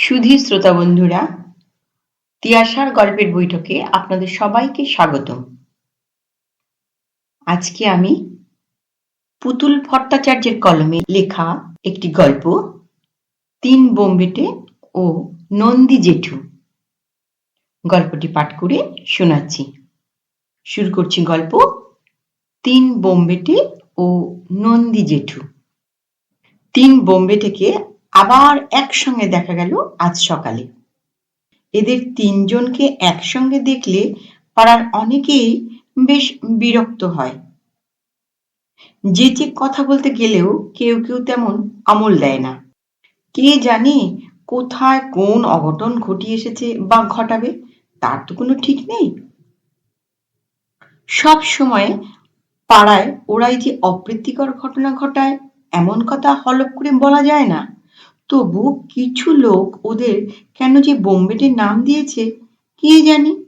সুধী শ্রোতা বন্ধুরা, তিয়াশার গল্পের বৈঠকে আপনাদের সবাইকে স্বাগতম। আজকে আমি পুতুল ভট্টাচার্যের কলমে লেখা একটি গল্প, তিন বোম্বেটে ও নন্দী জেঠু। গল্পটি পাঠ করে শোনাচ্ছি। শুরু করছি গল্প, তিন বোম্বেটে ও নন্দী জেঠু। তিন বোম্বে থেকে আবার একসঙ্গে দেখা গেল আজ সকালে। এদের তিনজনকে একসঙ্গে দেখলে পাড়ার অনেকেই বেশ বিরক্ত হয়। যে যে কথা বলতে গেলেও কেউ কেউ তেমন আমল দেয় না। কে জানে কোথায় কোন অঘটন ঘটিয়ে এসেছে বা ঘটাবে, তার তো কোনো ঠিক নেই। সব সময় পাড়ায় ওরাই যে অপ্রীতিকর ঘটনা ঘটায়, এমন কথা হলপ করে বলা যায় না। তবু কিছু লোক ওদের কেন যে বোম্বেটের নাম দিয়েছে, কে জানি?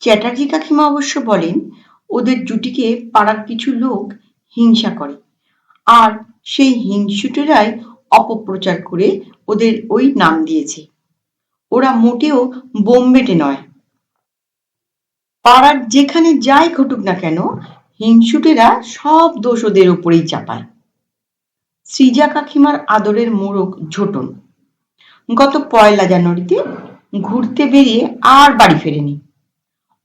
চ্যাটার্জি কাকিমা অবশ্য বলেন, ওদের জুটিকে পাড়ার কিছু লোক হিংসা করে। আর সেই হিংসুটেরাই অপপ্রচার করে ওদের ওই নাম দিয়েছে। ওরা মোটেও বোম্বেটে নয়। পাড়ার যেখানে যাই ঘটুক না কেন, হিংসুটেরা সব দোষ ওদের ওপরেই চাপায়। সৃজা কাকিমার আদরের মোড়ক ঝোটন। গত পয়লা জানুয়ারিতে ঘুরতে বেরিয়ে আর বাড়ি ফেরেনি।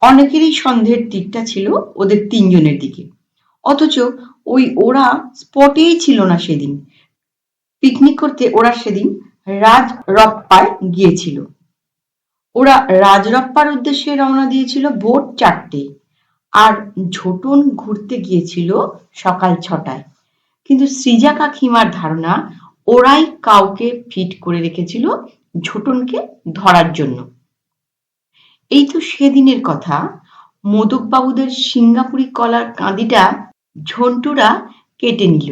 অনেকেরই সন্দেহের দিকটা ছিল ওদের তিনজনের দিকে। অথচ ওই ওরা স্পটেই ছিল না সেদিন। পিকনিক করতে ওরা সেদিন রাজ রপ্পায় গিয়েছিল। ওরা রাজরপ্পার উদ্দেশ্যে রওনা দিয়েছিল ভোর চারটে। আর ঝোটন ঘুরতে গিয়েছিল সকাল ছটায়। কিন্তু সৃজা কাকিমার ধারণা, ওরাই কাউকে ফিট করে রেখেছিল ঝোটনকে ধরার জন্য। এই তো সেদিনের কথা। মোদকবাবুদের সিঙ্গাপুরি কলার কাঁদিটা ঝন্টুরা কেটে নিল।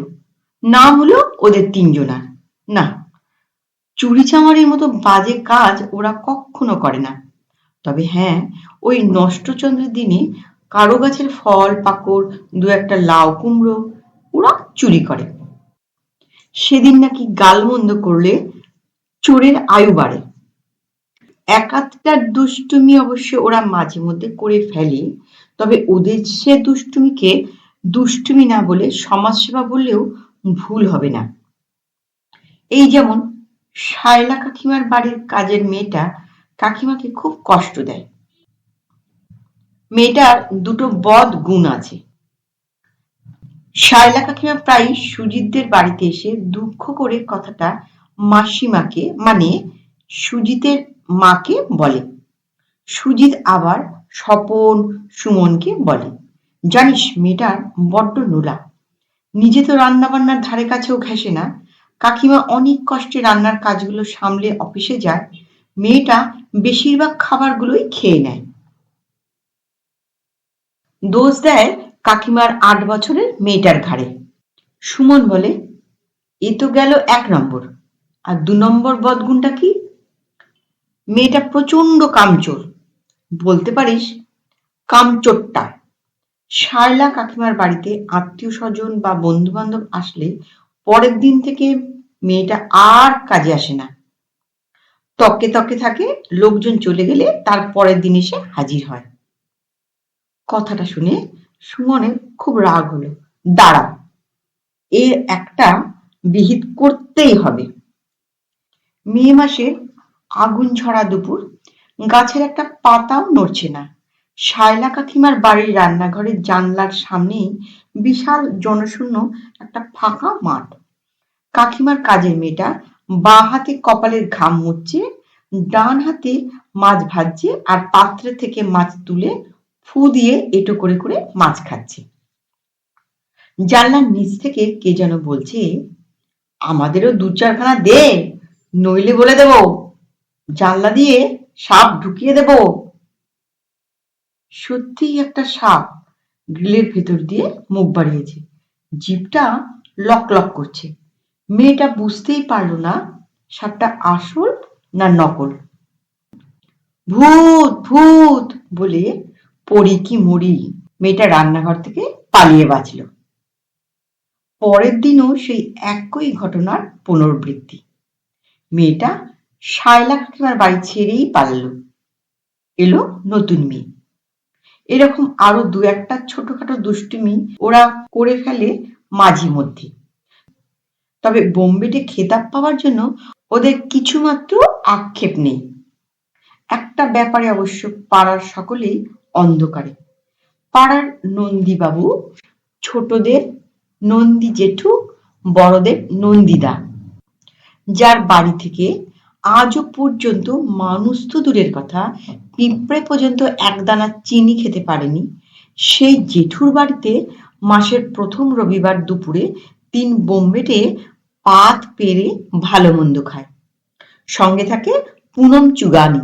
নাম হলো ওদের তিনজনার। না, চুরি চামারির মতো বাজে কাজ ওরা কখনো করে না। তবে হ্যাঁ ওই নষ্টচন্দ্রের দিনে কারও গাছের ফল, পাকড়, দু একটা লাউ কুমড়ো ওরা চুরি করে। সেদিন নাকি গালমন্দ করলে চোরের আয়ু বাড়ে। এক দুষ্টুমি অবশ্য ওরা মাঝে মধ্যে করে ফেলে, তবে ওদের সে দুষ্টুমিকে দুষ্টুমি না বলে সমাজসেবা বললেও ভুল হবে না। এই যেমন শায়লা কাকিমার বাড়ির কাজের মেয়েটা কাকিমাকে খুব কষ্ট দেয়। মেয়েটার দুটো বদ গুণ আছে। শায়লা কাকিমা প্রায় সুজিতদের বাড়িতে এসে দুঃখ করে কথাটা মাসিমাকে মানে সুজিতের মাকে বলে। সুজিত আবার স্বপন, সুমনকে বলে। জানিস মেয়েটার বড্ড নোলা। নিজে তো রান্না বান্নার ধারে কাছেও ঘেসে না। কাকিমা অনেক কষ্টে রান্নার কাজগুলো সামলে অফিসে যায়। মেয়েটা বেশিরভাগ খাবারগুলোই খেয়ে নেয়। দোষ দেয় কাকিমার আট বছরের মেয়েটার ঘাড়ে। সুমন বলে, এ তো গেল এক নম্বর। আর দু নম্বর বদগুণটা কি? মেয়েটা প্রচণ্ড কামচোর। বলতে পারিস, কামচোরটা। শায়লা কাকিমার বাড়িতে আত্মীয় স্বজন বা বন্ধু বান্ধব আসলে পরের দিন থেকে মেয়েটা আর কাজে আসে না। তকে তকে থাকে, লোকজন চলে গেলে তার পরের দিন এসে হাজির হয়। কথাটা শুনে সুমনের খুব রাগ হলো। দাঁড়া এর একটা বিহিত করতেই হবে। মে মাসের আগুন ছড়া দুপুর, গাছের একটা পাতাও নড়ছে না। শায়লা কাকিমার বাড়ির রান্নাঘরের জানলার সামনেই বিশাল জনশূন্য একটা ফাঁকা মাঠ। কাকিমার কাজের মেয়েটা বা হাতে কপালের ঘাম মুচ্ছে ডান হাতে মাছ ভাজছে আর পাত্রে থেকে মাছ তুলে ফু দিয়ে এটো করে করে মাছ খাচ্ছে। জানলার নিচ থেকে কে যেন বলছে, আমাদেরও দু চারখানা দে, নইলে বলে দেব। জানলা দিয়ে সাপ ঢুকিয়ে দেব। সত্যিই একটা সাপ গ্রিলের ভেতর দিয়ে মুখ বাড়িয়েছে। জিপটা লক লক করছে। মেয়েটা বুঝতেই পারল না সাপটা আসল না নকল। ভূত ভূত! বলে পড়ি কি মরি মেয়েটা রান্নাঘর থেকে পালিয়ে বাঁচল। পরের দিনও সেই একই ঘটনার পুনরাবৃত্তি। মেয়েটা শায়লা কাকিমার বাড়ি ছেড়েই পারল এলো নতুন মেয়ে। এরকম আরও দু একটা ছোটখাটো দুষ্টুমি ওরা করে ফেলে মাঝে মধ্যে। তবে বোম্বেটে খেতাব পাওয়ার জন্য ওদের কিছুমাত্র আক্ষেপ নেই। একটা ব্যাপারে অবশ্য পাড়ার সকলেই অন্ধকারে। পাড়ার নন্দীবাবু ছোটদের নন্দী জেঠু, বড়দের নন্দিদা, যার বাড়ি থেকে আজও পর্যন্ত মানুষ তো দূরের কথা, পিঁপড়ে পর্যন্ত একদানা চিনি খেতে পারেনি। সেই জেঠুর বাড়িতে মাসের প্রথম রবিবার দুপুরে তিন বোম্বেটে পাত পেরে ভালো মন্দ খায়। সঙ্গে থাকে পুনম চুগানি।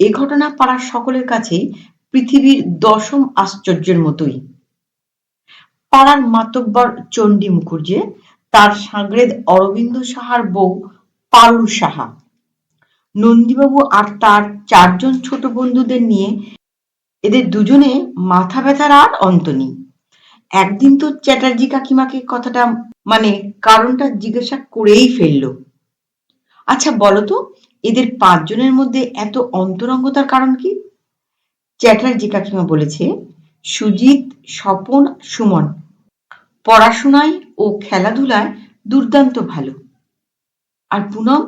এ ঘটনা পাড়ার সকলের কাছেই পৃথিবীর দশম আশ্চর্যের মতোই। পাড়ার মাতব্বর চণ্ডী মুখুর্জে, তার সাগরেদ অরবিন্দ সাহার বউ পারুল সাহা। নন্দীবাবু আর তার চারজন ছোট বন্ধুদের নিয়ে এদের দুজনে মাথা ব্যথার আর অন্ত নেই। একদিন তো চ্যাটার্জি কাকিমাকে কথাটা মানে কারণটা জিজ্ঞাসা করেই ফেলল। আচ্ছা বলো তো, এদের পাঁচজনের মধ্যে এত অন্তরঙ্গতার কারণ কি? চ্যাটার্জি কাকিমা বলেছে, সুজিত, স্বপন, সুমন, পড়াশোনায় ও খেলাধুলায় দুর্দান্ত ভালো। আর পুনম,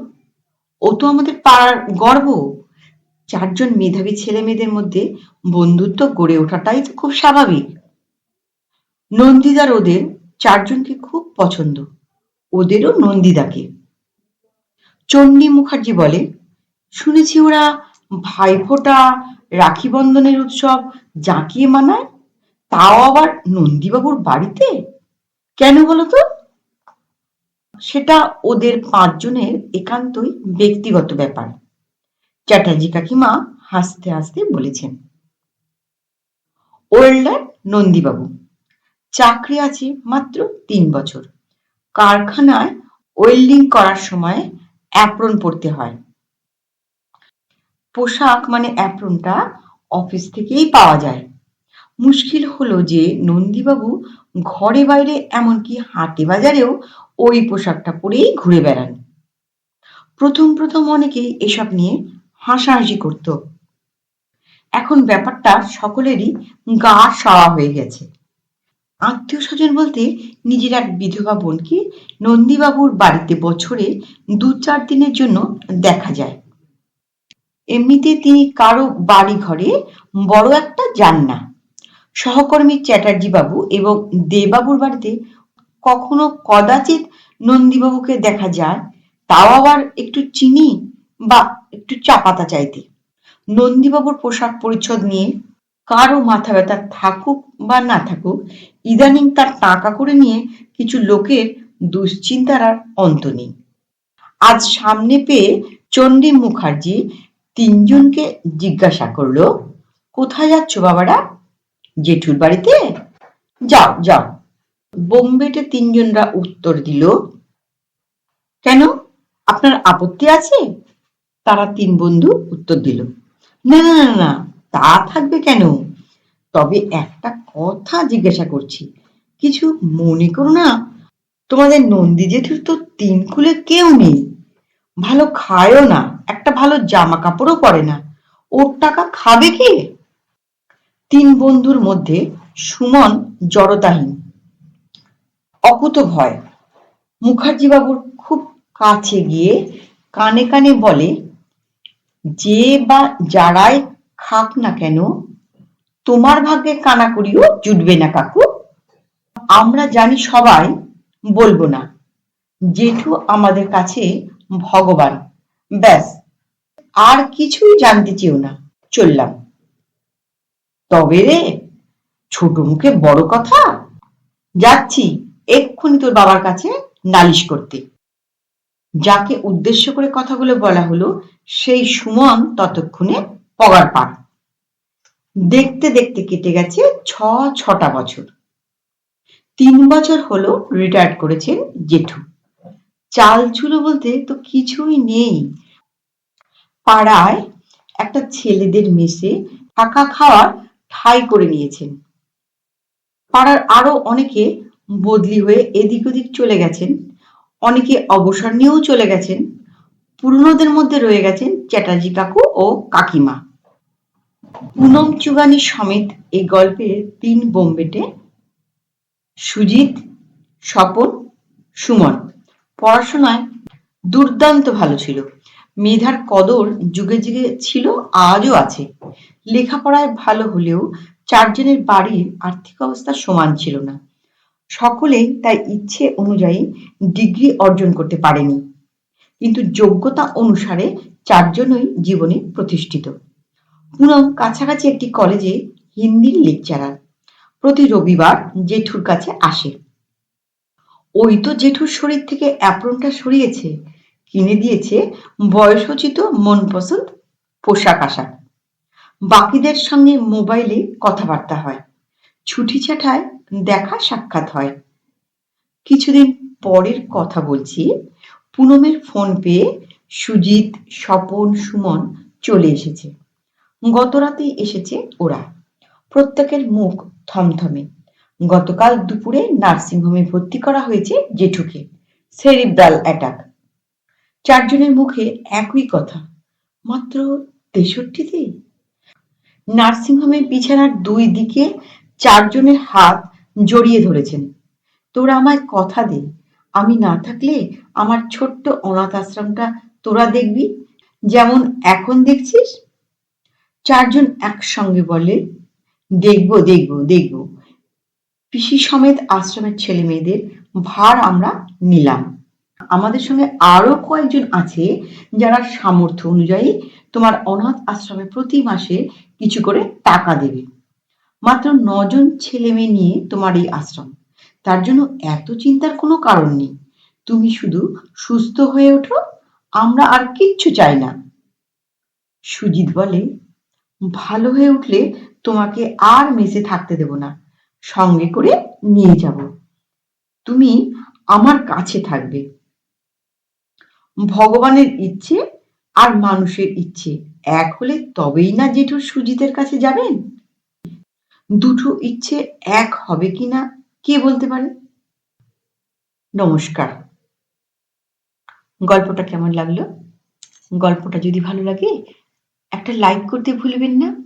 ও তো আমাদের পাড়ার গর্ব। চারজন মেধাবী ছেলে মেয়েদের মধ্যে বন্ধুত্ব গড়ে ওঠাটাই তো খুব স্বাভাবিক। নন্দিদার ওদের চারজনকে খুব পছন্দ। ওদেরও নন্দিদাকে চণ্ডী মুখার্জি বলে, শুনেছি ওরা ভাইফোঁটা রাখি বন্ধনের উৎসব, জাঁকিয়ে মানায়, তাও আবার নন্দীবাবুর বাড়িতে? কেন বলতো সেটা ওদের পাঁচজনের একান্তই ব্যক্তিগত ব্যাপার। চ্যাটার্জি কাকিমা হাসতে হাসতে বলেছেন ওয়েল্ডার নন্দীবাবু, চাকরি আছে মাত্র তিন বছর। কারখানায় ওয়েল্ডিং করার সময় অ্যাপ্রন পরতে হয়। পোশাক মানে অ্যাপ্রনটা অফিস থেকেই পাওয়া যায়। মুশকিল হলো যে নন্দীবাবু ঘরে বাইরে এমনকি হাটে বাজারেও ওই পোশাকটা পরেই ঘুরে বেড়ান। প্রথম প্রথম অনেকেই এসব নিয়ে হাসাহাসি করত। এখন ব্যাপারটা সকলেরই গা সাওয়া হয়ে গেছে। আত্মীয় স্বজন বলতে নিজের এক বিধবা বোনকে নন্দীবাবুর বাড়িতে বছরে দু চার দিনের জন্য দেখা যায়। এমনিতে তিনি কারও বাড়ি ঘরে বড় একটা যান না। সহকর্মী চ্যাটার্জি বাবু এবং দেবাবুর বাড়িতে কখনো কদাচিৎ নন্দীবাবুকে দেখা যায়, তাও আবার একটু চিনি বা একটু চা পাতা চাইতে। নন্দীবাবুর পোশাক পরিচ্ছদ নিয়ে কারও মাথা ব্যথা থাকুক বা না থাকুক, ইদানিং তার টাকা করে নিয়ে কিছু লোকের দুশ্চিন্তার অন্ত নেই। আজ সামনে পেয়ে চণ্ডী মুখার্জি তিনজনকে জিজ্ঞাসা করল, কোথায় যাচ্ছ বাবারা? জেঠুর বাড়িতে? যাও যাও। বোম্বেটে তিনজনরা উত্তর দিল, কেন? আপনার আপত্তি আছে? তারা তিন বন্ধু উত্তর দিল, না না না না, তা থাকবে কেন? তবে একটা কথা জিজ্ঞাসা করছি, কিছু মনে করো না, তোমাদের নন্দী জেঠুর তো তিন খুলে কেউ নেই। ভালো খায়ও না, একটা ভালো জামা কাপড়ও পরে না। ওর টাকা খাবে কে? তিন বন্ধুর মধ্যে সুমন জড়তাহীন। অকুত ভয়। মুখার্জি বাবুর খুব কাছে গিয়ে কানে কানে বলে, যে বা যারাই খাক না কেন, তোমার ভাগ্যে কানাকুড়িও জুটবে না কাকু। আমরা জানি সবাই বলব না। জেঠু আমাদের কাছে ভগবান। ব্যাস, আর কিছুই জানতে চেও না, চললাম। তবে রে, ছোট মুখে বড় কথা, যাচ্ছি এক্ষুনি তোর বাবার কাছে নালিশ করতে। যাকে উদ্দেশ্য করে কথাগুলো বলা হলো, সেই সুমন ততক্ষণে পগার পার। দেখতে দেখতে কেটে গেছে ছ, ছটা বছর। তিন বছর হলো রিটায়ার্ড করেছেন জেঠু। চাল চুলো বলতে তো কিছুই নেই। পাড়ায় একটা ছেলেদের মেসে থাকা খাওয়ার ঠাই করে নিয়েছেন। পাড়ার আরও অনেকে বদলি হয়ে এদিক ওদিক চলে গেছেন, অনেকে অবসর নিয়েও চলে গেছেন, পুরনোদের মধ্যে রয়ে গেছেন চ্যাটার্জি কাকু ও কাকিমা। পুনম চুগানি সমেত এই গল্পের তিন বোম্বেটে সুজিত, স্বপন, সুমন। পড়াশোনায় দুর্দান্ত ভালো ছিল। মেধার কদর যুগে যুগে ছিল, আজও আছে। লেখাপড়ায় ভালো হলেও চারজনের বাড়ির আর্থিক অবস্থা সমান ছিল না। সকলে তাই ইচ্ছে অনুযায়ী ডিগ্রি অর্জন করতে পারেনি। কিন্তু যোগ্যতা অনুসারে চারজনই জীবনে প্রতিষ্ঠিত। পুনম কাছাকাছি একটি কলেজে হিন্দির লেকচারার প্রতি রবিবার জেঠুর কাছে আসে। ওই তো জেঠুর শরীর থেকে অ্যাপ্রনটা সরিয়েছে, কিনে দিয়েছে বয়সোচিত মনপসন্দ পোশাক আশাক। বাকিদের সঙ্গে মোবাইলে কথাবার্তা হয়, ছুটি ছাটায় দেখা সাক্ষাৎ হয়। কিছুদিন পরের কথা বলছি, পুনমের ফোন পেয়ে সুজিত, স্বপন, সুমন চলে এসেছে। গতরাতে এসেছে ওরা। প্রত্যেকের মুখ থমথমে। গতকাল দুপুরে নার্সিংহোমে ভর্তি করা হয়েছে জেঠুকে, সেরিব্রাল অ্যাটাক। চারজনের মুখে একই কথা, মাত্র তেষট্টিতে। নার্সিংহোমের বিছানার দুই দিকে চারজনের হাত জড়িয়ে ধরেছেন। তোরা আমায় কথা দে, আমি না থাকলে আমার ছোট্ট অনাথ আশ্রমটা তোরা দেখবি, যেমন এখন দেখছিস? চারজন একসঙ্গে বলে, দেখব দেখব দেখব। পিসি সমেত আশ্রমের ছেলে মেয়েদের ভার আমরা নিলাম। আমাদের সঙ্গে আরও কয়েকজন আছে যারা সামর্থ্য অনুযায়ী তোমার অনাথ আশ্রমে প্রতি মাসে কিছু করে টাকা দেবে। মাত্র নজন ছেলে মেয়ে নিয়ে তোমার এই আশ্রম। তার জন্য এত চিন্তার কোনো কারণ নেই। তুমি শুধু সুস্থ হয়ে ওঠো, আমরা আর কিচ্ছু চাই না। সুজিত বলে, ভালো হয়ে উঠলে তোমাকে আর মেসে থাকতে দেব না। সঙ্গে করে নিয়ে যাব। তুমি আমার কাছে থাকবে। ভগবানের ইচ্ছে আর মানুষের ইচ্ছে এক হলে তবেই না জেঠু সুজিতের কাছে যাবেন? দুটো ইচ্ছে এক হবে কিনা কে বলতে পারে? নমস্কার। গল্পটা কেমন লাগল? গল্পটা যদি ভালো লাগে, একটা লাইক করতে ভুলবেন না।